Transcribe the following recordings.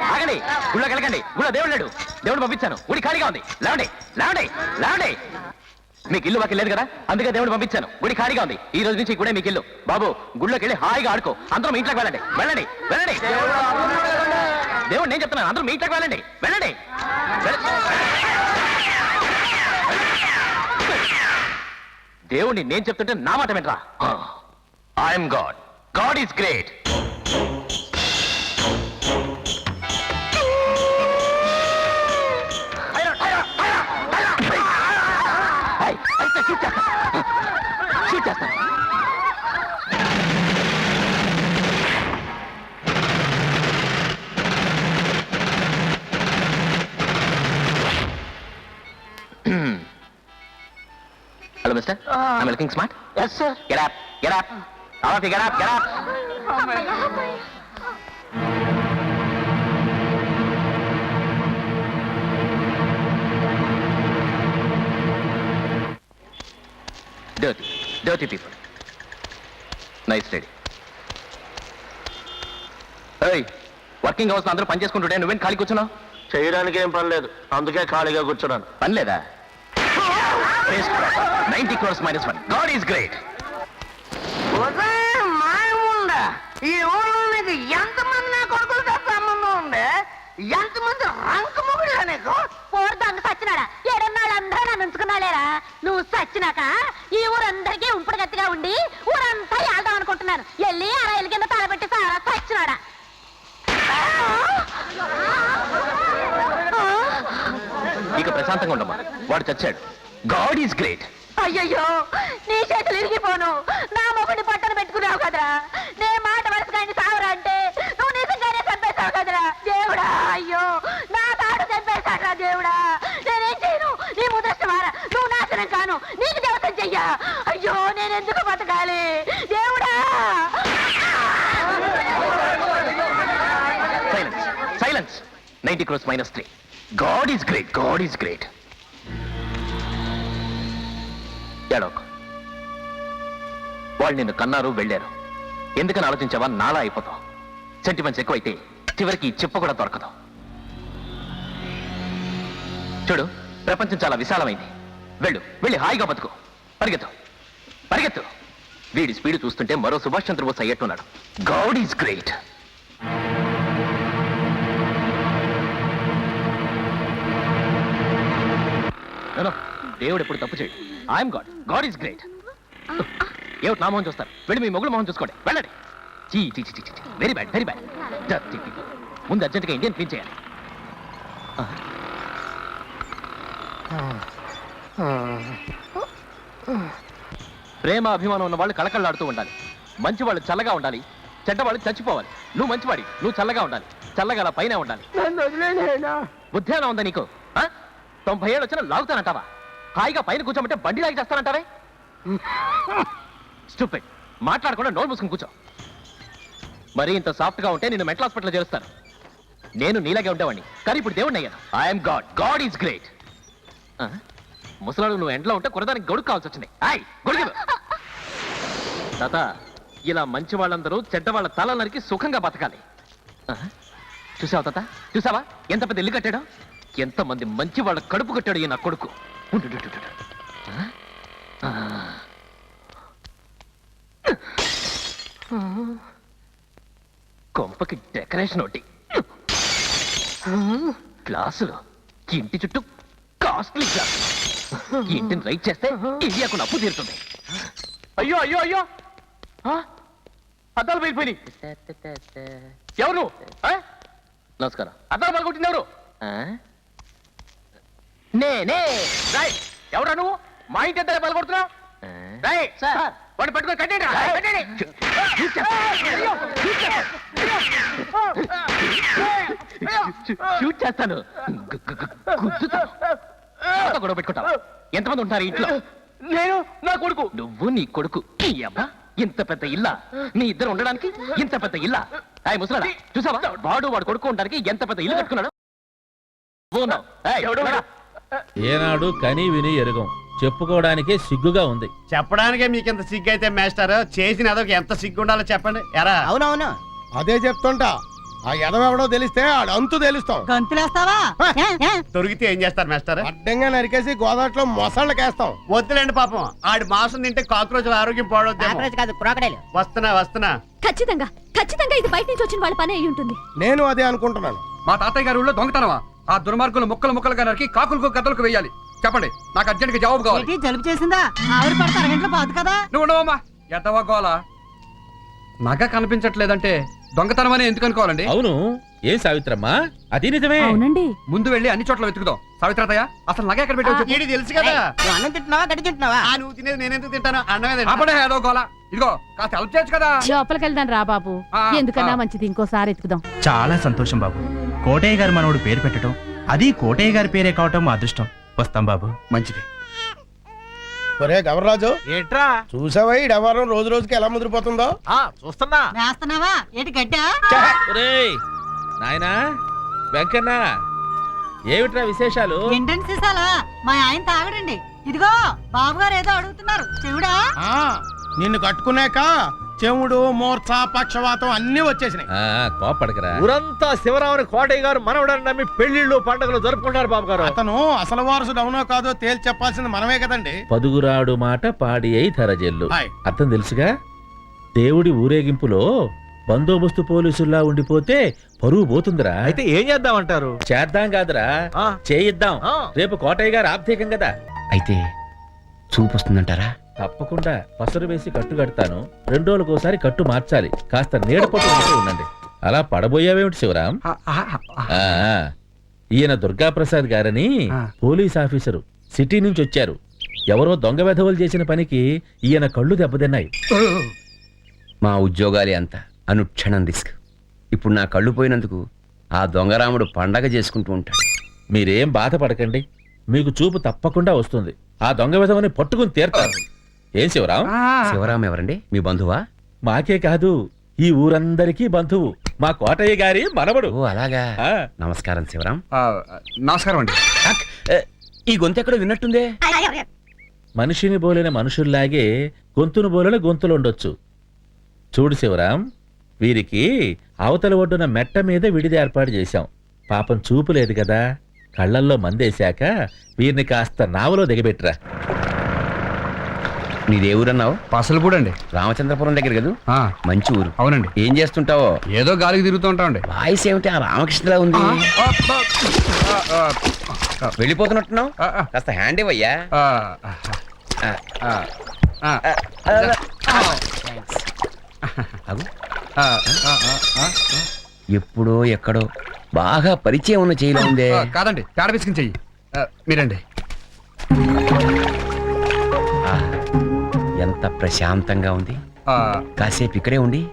ఆగండి. గుళ్ళోకి కలకండి. గుళ్ళో దేవుడు లేడు. దేవుడు పంపించాను. గుడి ఖాళీగా ఉంది. లేవండి. లేవండి. లేవండి. మీకు ఇల్లు వాకి లేదు కదా? అందుకే దేవుడు పంపించాను. గుడి ఖాళీగా ఉంది. ఈ రోజు నుంచి గుడే మీకు ఇల్లు. బాబు గుళ్ళోకి వెళ్ళి హాయిగా ఆడుకో. అందరం ఇంట్లోకి వెళ్ళండి. వెళ్ళండి. వెళ్ళండి. దేవుడు నేను చెప్తున్నాను. అందరూ మీ ఇంట్లోకి వెళ్ళండి. వెళ్ళండి. దేవుడిని నేను చెప్తుంటే నా మాట వినరా? I'm God God is great hello mister I'm looking smart yes sir Get up, get up. All of you, get up, get up. Dirty, dirty people. Nice lady. ఏయ్ వర్కింగ్ అవర్స్ అందరూ పని చేసుకుంటుంటే నువ్వేం ఖాళీ కూర్చున్నావు చేయడానికి ఏం పని లేదు అందుకే ఖాళీగా కూర్చున్నాను పని లేదా ninety crores minus one God is great మాయముండా. ఈ ఊళ్ళో నీకు ఎంతమంది నా కొడుకులతో సంబంధం ఉంది ఎంతమంది రంక మొగుడు నీకు? పోరు దొంగ సచ్చినాడా? ఏడున్నాళ్ళు అందరూ నన్ను ఉంచుకున్నాలేరా నువ్వు సచ్చినాక ఈ ఊరందరికీ ఉంపుడు గట్టిగా ఉండి ఊరంతా వెళ్దాం అనుకుంటున్నాను. వెళ్ళి ఆ రైలు కింద తలపెట్టి సారా సచ్చినాడా? ఇక ప్రశాంతంగా ఉండమ్మా. వాడు చచ్చాడు. గాడ్ ఈస్ గ్రేట్ అయ్యయ్యో నీ చేతులు ఇరిగిపోను. నా మొగుడిని పట్టణ పెట్టుకున్నావు కదరా. నే మాట వరుసగా సావరా అంటే నువ్వు నిజంగానే చంపేశావు కదరా. దేవుడా అయ్యో నా తాడు చంపేశాడ్రా దేవుడా. నేనేం చేయను? నీ ముదృష్టమారా నువ్వు నాశనం కాను. నీకు దేవతం చెయ్యా. అయ్యో నేను ఎందుకు బతకాలి? దేవుడా! Silence silence ninety crores minus three God is great God is great ఏడోక్ వాళ్ళు నిన్ను కన్నారు వెళ్ళారు. ఎందుకని ఆలోచించావా? నాలా అయిపోతావు. సెంటిమెంట్స్ ఎక్కువైతే చివరికి చెప్ప కూడా దొరకదు. చూడు ప్రపంచం చాలా విశాలమైంది. వెళ్ళు వెళ్ళి హాయిగా బతుకు. పరిగెత్తు. పరిగెత్తు. వీడి స్పీడ్ చూస్తుంటే మరో Subhash Chandrabose అయ్యట్టున్నాడు. God is great. దేవుడు ఎప్పుడు తప్పు చేయడు. I'm God God is great ఏమిటి నా మొహం చూస్తారు? వెళ్ళి మీ మొగుడు మొహం చూసుకోండి. వెళ్ళండి. చీ చీ చీ చీ వెరీ బ్యాడ్ వెరీ బ్యాడ్ ముందు అర్జెంట్గా ఇండియన్ క్లీన్ చేయాలి. ప్రేమ అభిమానం ఉన్న వాళ్ళు కళకళలాడుతూ ఉండాలి. మంచి వాళ్ళు చల్లగా ఉండాలి. చెడ్డవాళ్ళు చచ్చిపోవాలి. నువ్వు మంచివాడి నువ్వు చల్లగా ఉండాలి. చల్లగా పైన ఉండాలి. వదిలేనా బుద్ధేనా ఉందా నీకు? తొంభై ఏళ్ళు వచ్చినా లాగుతానంటావా? హాయిగా పైన కూర్చోమంటే బండి లాగి చేస్తానంటారే స్టూపిడ్ మాట్లాడకుండా నోరు మూసుకుని కూర్చో. మరి ఇంత సాఫ్ట్గా ఉంటే నేను మెంటల్ హాస్పిటల్ చేరుస్తాను నేను నీలాగే ఉండేవాడిని. కానీ ఇప్పుడు దేవుడిని అయ్యాను. I'm God God is great ముసలాడు నువ్వు ఎంట్లో ఉంటే కురదానికి గొడుగు కావాల్సి వచ్చింది. ఆయ్ గొడుగు తాత ఇలా మంచి వాళ్ళందరూ చెడ్డ వాళ్ళ తల నరికి సుఖంగా బతకాలి. చూసావా తాత? చూసావా? ఎంత పెద్ద ఇల్లు కట్టాడో? ఎంతమంది మంచి వాళ్ళ కడుపు కట్టాడు ఈయన నా కొడుకు. కొంపకి డెకరేషన్ ఒకటి. గ్లాసులు. ఇంటి చుట్టూ కాస్ట్లీ గ్లాస్. ఇంటిని రైట్ చేస్తే ఇండియాకు అప్పు తీరుతుంది. అయ్యో అయ్యో అయ్యో? అద్దాలు పగిలిపోయినాయి ఎవరు? నమస్కారం. అద్దాలు పగలగొట్టింది ఎవరు? నేనే. రైట్ ఎవరా నువ్వు? మా ఇంటి ఎంత పగలగొడుతున్నావు రైట్ సార్. వాడు పట్టుకొని కట్టండి రా. అయ్యో, షూట్ చేస్తాను. షూట్ చేస్తాను గు- గు- గు- గుద్దుతాను ఎవరితో గొడవ పెట్టుకుంటావు? ఎంతమంది ఉంటారు ఈ ఇంట్లో? నేను నా కొడుకు. నువ్వు నీ కొడుకు. అబ్బా ఇంత పెద్ద ఇల్లా? నీ ఇద్దరు ఉండడానికి ఇంత పెద్ద ఇల్లా? అయ్యి ముసలాడా చూసావా? వాడు వాడు కొడుకు ఉండడానికి ఎంత పెద్ద ఇల్లు కట్టుకున్నాడు? నువ్వు ఉన్నావు. ఏయ్, ఎవడు? ఏనాడు కని విని ఎరుగం. చెప్పుకోవడానికే సిగ్గుగా ఉంది. చెప్పడానికే మీకు ఎంత సిగ్గు అయితే మేస్టర్? చేసిన అదొక ఎంత సిగ్గు ఉండాలో చెప్పండి. ఎరా. అవునవును. అదే చెప్తుంటా. ఆ ఎదవెవడో తెలిస్తే ఆడు అంతు తెలుస్తాం. గంతులేస్తావా? ఏ, ఏ? దొరికితే ఏం చేస్తారు మాస్టర్? అడ్డంగా నరికేసి గోదాట్లో మొసళ్ళకేస్తాం. వద్దులేండి పాపం. ఆడి మాంసం తింటే కాక్రోచ్ల ఆరోగ్యం కాకరోచ్ కాదు క్రోకడైల్ వస్తున్నా వస్తున్నా. ఖచ్చితంగా ఖచ్చితంగా ఇది బయట నుంచి వచ్చిన వాళ్ళ పని అయి ఉంటుంది. నేను అదే అనుకుంటున్నాను. మా తాతయ్య గారి ఊళ్ళో దొంగతనమా? ఆ దుర్మార్గులు ముక్కలు ముక్కలుగా నరికి కాకులకు గద్దలకు వేయాలి. చెప్పండి నాకు అర్జెంట్గా జవాబు కావాలి. ఏంటి జలుబు చేసిందా? ఆవిరి పడితే అరగంటలో పోదు కదా? నువ్వు ఉండవమ్మా. ఎద్దవా గోల. నగ కనిపించట్లేదంటే దొంగతనమని ఎందుకు అనుకోవాలండి? అవును ఏం సావిత్రమ్మా? అది నిజమే. అవునండి. ముందు వెళ్ళి అన్ని చోట్ల వెతుకుదాం. సావిత్రతయ్య అసలు నగ ఎక్కడ పెట్టావు చెప్పు. ఈడి తెలుసు కదా. నువ్వు అన్నం తింటున్నావా గడ్డి తింటున్నావా? ఆ నువ్వు తినేది నేను ఎందుకు తింటాను? అన్నమే తింటా. ఆపడే ఏదో గోల. ఇదిగో కాస్త హెల్ప్ చేయొచ్చు కదా. లోపలికి వెళ్దాం రా బాబు. ఆ, ఎందుకన్నా ఆ. మంచిది ఇంకోసారి ఎత్తుకుదాం చాలా సంతోషం బాబు. కోటయ్య గారు మనోడు పేరు పెట్టడం అది కోటయ్య గారి పేరే కావటం మా అదృష్టం. వస్తాం బాబు. మంచిది. ఒరే గవర్రాజు ఏంట్రా? చూసావా ఈ వ్యవహారం రోజు రోజుకి ఎలా ముదిరిపోతుందో? ఆ చూస్తున్నా. వేస్తున్నావా ఏంటి గడ్డా? ఒరేయ్ నాయనా వెంకన్న ఏమిట్రా విశేషాలు? ఎండని సీసాలా మా ఆయన తాగడండి. ఇదిగో బాబు గారు ఏదో అడుగుతున్నారు. చెవుడా? ఆ నిన్ను కట్టుకున్నాక చెవుడు మూర్ఛ పక్షవాతం అన్ని వచ్చేసినాయి. ఆ, కోపడకరా ఊరంతా శివరాముని కోటయ్య గారు మనవడని నమ్మి పెళ్ళిళ్ళు పండుగలు జరుపుకుంటారు బాబు గారు. అతను అసలు వారసుడు అవునో కాదో తేల్చి చెప్పాల్సింది మనమే కదండి. పదుగురాడు మాట పాడి అయి ధరజెల్లు. హాయ్. అర్థం తెలుసుగా? దేవుడి ఊరేగింపులో బందోబస్తు పోలీసుల్లా ఉండిపోతే పరువు పోతుందిరా. అయితే ఏం చేద్దామంటారు? చేద్దాం కాదురా. ఆ. చేయిద్దాం. ఆ. రేపు కోటయ్య గారు ఆప్తేకం కదా. అయితే చూపు వస్తుందంటారా? తప్పకుండా పసరు వేసి కట్టు కడతాను. రెండు రోజులకోసారి కట్టు మార్చాలి. కాస్త నీడ పట్టు ఉంటూ ఉండండి. అలా పడబోయావేమిటి శివరాం? ఆ, ఈయన దుర్గాప్రసాద్ గారని. పోలీస్ ఆఫీసరు సిటీ నుంచి వచ్చారు. ఎవరో దొంగ వెధవలు చేసిన పనికి ఈయన కళ్ళు దెబ్బతిన్నాయి. మా ఉద్యోగాలే అంత. అనుక్షణం రిస్క్. ఇప్పుడు నా కళ్ళు పోయినందుకు ఆ దొంగరాముడు పండగ చేసుకుంటూ ఉంటాడు. మీరేం బాధపడకండి. మీకు చూపు తప్పకుండా వస్తుంది. ఆ దొంగ విధవని పట్టుకుని తీరతారు. ఏం శివరాం? ఆ. శివరాం ఎవరండి? మీ బంధువా? మాకే కాదు ఈ ఊరందరికీ బంధువు. మా కోటయ్య గారి మనవడు. ఓ అలాగా. ఆ, నమస్కారం శివరాం. ఆ, నమస్కారం అండి. ఈ గొంతు ఎక్కడో విన్నట్టుందే? మనిషిని బోలిన మనుషుల్లాగే గొంతును బోలిన గొంతులు ఉండొచ్చు. చూడు శివరాం వీరికి అవతల ఒడ్డున మెట్ట మీద విడిది ఏర్పాటు చేశాం. పాపం చూపు లేదు కదా. కళ్ళల్లో మందేశాక వీరిని కాస్త నావలో దిగబెట్టురా. నీదే ఊరన్నావు? పసలపూడి అండి. రామచంద్రపురం దగ్గర కదా? ఆ, మంచి ఊరు. అవునండి. ఏం చేస్తుంటావో? ఏదో గాలికి తిరుగుతూ ఉంటామండి. వాయిస్ ఏమిటి? ఆ రామకృష్ణలా ఉంది. వెళ్ళిపోతున్నట్టున్నావు? ఆ, ఆ, కాస్త హ్యాండ్ ఇవ్వయ్యా. ఆ, ఆ, ఆ, ఆ, అగు. ఆ, ఆ, ఆ, ఆ. ఎప్పుడో ఎక్కడో బాగా పరిచయం ఉన్న చేయలో ఉందే. ఆ, కాదండి. పేడ పిసికిన చెయ్యి. ఆ, మీరండి. ఎంత ప్రశాంతంగా ఉంది. ఆ, కాసేపు ఇక్కడే ఉండి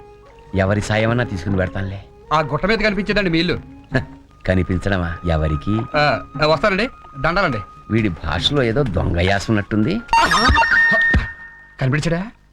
ఎవరి సాయమన్నా తీసుకుని పెడతానులే. ఆ గుట్ట మీద కనిపించేదండి మీ ఇల్లు. హ, కనిపించడమా? ఎవరికి? ఆ, ఆ, వస్తానండి. దండాలండి. వీడి భాషలో ఏదో దొంగ యాస ఉన్నట్టుంది. కనిపించడా?